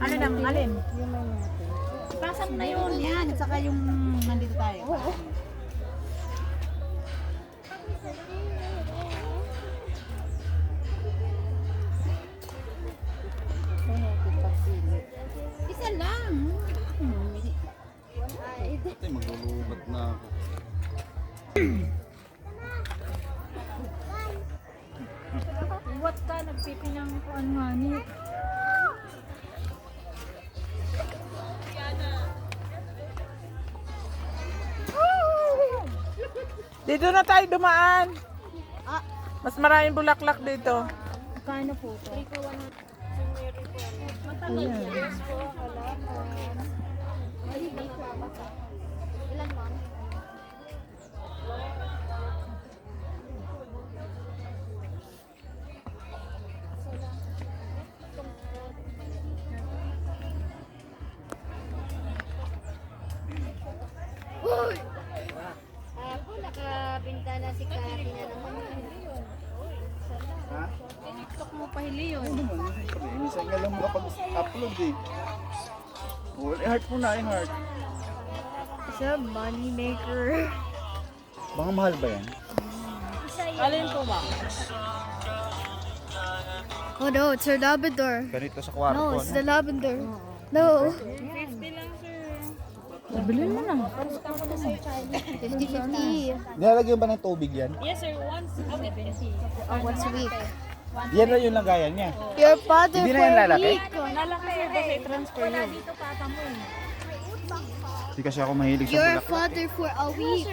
Ano nang alin? Pasok na yun. Yan. At saka yung nandito tayo. Isa lang. Ate, maglulubat na ako. What ka? Nagpipi ng kuan nga ni. Dito na tayo dumaan. Mas maraming bulaklak dito. Kano po to? Ako, nakabinta na si Kati na naman. Ha? TikTok mo pahili yun. Ano naman? Siyempre, minsan nga lang makapag-upload eh. Oh, i-heart mo na, i-heart. Siya, money maker. Baka mahal ba yan? Alin po ba? Oh no, it's her lavender. Ganito sa kwarto. No, it's the ano? lavender. No. Bilhin mo na. 50-50. Nilalagyan ba ng tubig yan? Oh, once a week. Yan na yung lagayan niya. Your father Hindi na yan a lalaki? week. Hindi kasi ako mahilig sa Your bulaklak. father for a week.